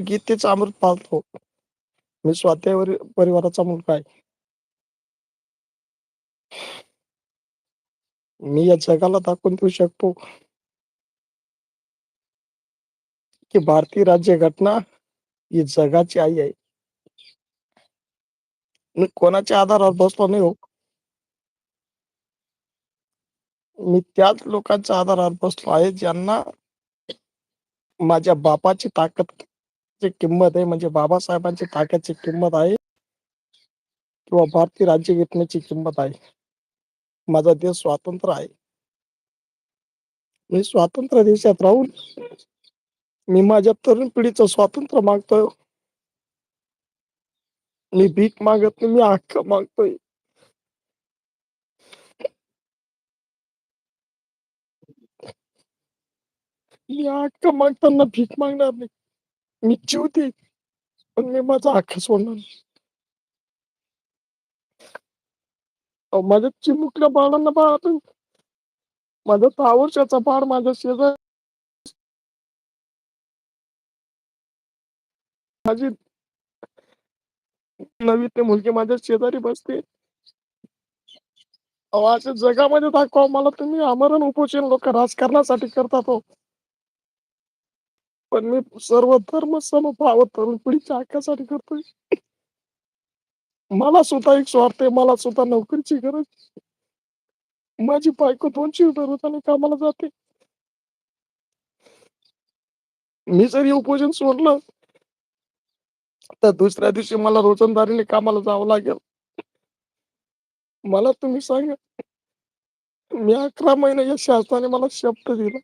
गीतेचं अमृत पाळतो. मी स्वाध्याय परिवाराचा मुलगा आहे. मी या जगाला दाखवून देऊ शकतो की भारतीय राज्य घटना ही जगाची आई आहे. मी कोणाच्या आधारावर बसलो नाही हो. मी त्याच लोकांच्या आधारावर बसलो आहे ज्यांना माझ्या बापाची ताकद ची किंमत आहे म्हणजे बाबासाहेबांची ताकदची किंमत आहे किंवा भारतीय राज्य घटनेची किंमत आहे. माझा देश स्वातंत्र्य आहे. मी स्वातंत्र्य देशात राहून मी माझ्या तरुण पिढीचं स्वातंत्र्य मागतोय. मी भीक मागत नाही मी हक्क मागतोय. मी हक्क मागताना भीक मागणार नाही. मी जीव देईन पण मी माझा हक्क सोडणार नाही. माझ्या चिमुकल्या बाळांना बाळा माझा दहा वर्षाचा बाळ माझ्या शेजार माझी नवी ते मुलगी माझ्या शेजारी बसते. अहो अशा जगामध्ये दाखवा मला तुम्ही आमरण उपोषण लोक राजकारणासाठी करतात हो पण मी सर्व धर्म समभाव तरुण पिढीच्या हक्कासाठी करतोय? मला सुद्धा एक स्वार्थ आहे मला सुद्धा नोकरीची गरज माझी बायको दोनशे रुपये रोजाने कामाला जाते. मी जर हे सोडलं तर दुसऱ्या दिवशी मला रोजंदारीने कामाला जावं लागेल. मला तुम्ही सांगा मी अकरा महिने या शासनाने मला शब्द दिला.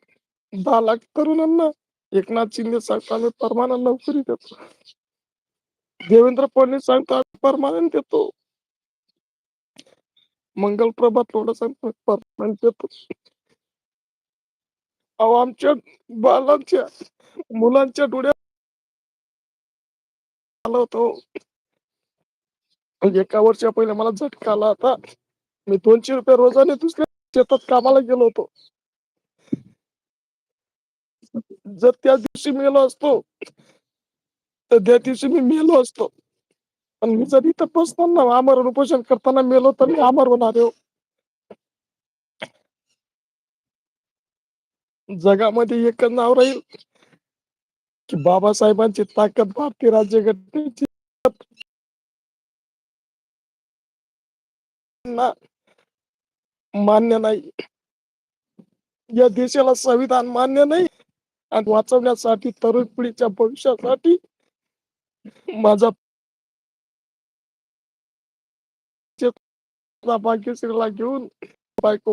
दहा लाख तरुणांना एकनाथ शिंदे सांगतो आम्ही परमानंद नोकरी देतो. देवेंद्र फडणवीस सांगतो आम्ही परमानंद देतो. मंगल प्रभात थोडं सांगतो परमानंद देतो. अहो आमच्या बालांच्या मुलांच्या डोळ्यात आलं होतो हो. एका वर्षा पहिले मला झटका आला होता. मी दोनशे रुपये रोजाने दुसऱ्या शेतात कामाला गेलो होतो. जर त्या दिवशी मेलो असतो तर त्या दिवशी मी मेलो असतो पण मी जर इथं बसताना आमरण उपोषण करताना मेलो तर मी आमर होणार हो. जगामध्ये एकच नाव राहील की बाबासाहेबांची ताकद भारतीय राज्यघटनेची ना मान्य नाही या देशाला संविधान मान्य नाही आणि वाचवण्यासाठी तरुण पिढीच्या भविष्यासाठी माझा भाग्यश्रीला घेऊन बायको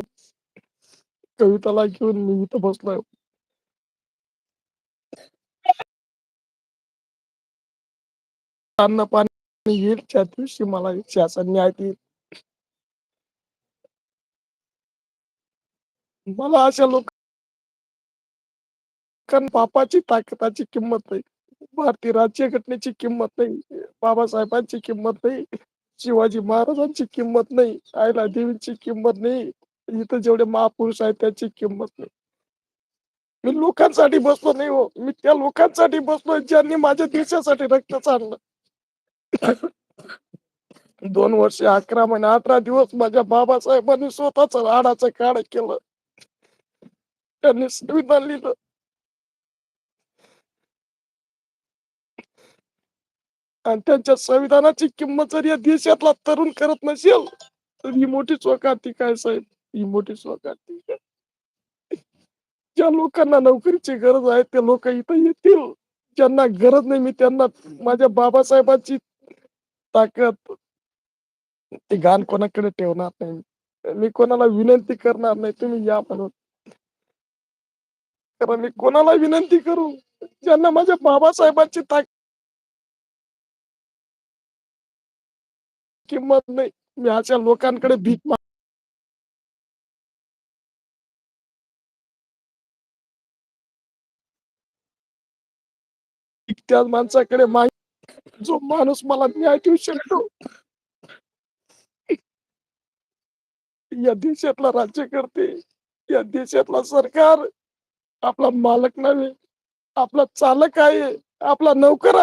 कविताला घेऊन मी इथं बसलोय. अन्न पाणी येईल त्या दिवशी मला शासन न्याय देईल. मला अशा लोक कारण बापाची ताकदाची किंमत नाही. भारतीय राज्यघटनेची किंमत नाही. बाबासाहेबांची किंमत नाही. शिवाजी महाराजांची किंमत नाही. आयला देवींची किंमत नाही. इथं जेवढे महापुरुष आहेत त्याची किंमत नाही. मी लोकांसाठी बसलो नाही हो. मी त्या लोकांसाठी बसलो ज्यांनी माझ्या देशासाठी रक्त चाललं. दोन वर्ष अकरा महिने अठरा दिवस माझ्या बाबासाहेबांनी स्वतःच राडाचं काळ केलं. त्यांनी संविधान लिहिलं. आणि त्यांच्या संविधानाची किंमत जर या देशातला तरुण करत नसेल तर ही मोठी चोकाती काय साहेब? ही मोठी चोकाती ज्या लोकांना नोकरीची गरज आहे ते लोक इथं येतील. ज्यांना गरज नाही मी त्यांना माझ्या बाबासाहेबांची ताकद ते गाण कोणाकडे ठेवणार नाही. मी कोणाला विनंती करणार नाही तुम्ही या म्हणून. कारण मी कोणाला विनंती करू? ज्यांना माझ्या बाबासाहेबांची ताकद किंमत नाही. मी अशा लोकांकडे भीक माग त्या माणसाकडे माहिती जो माणूस मला न्याय देऊ शकतो. या देशातला राज्यकर्ते या देशातला सरकार आपला मालक नव्हे. आपला चालक आहे. आपला नौकर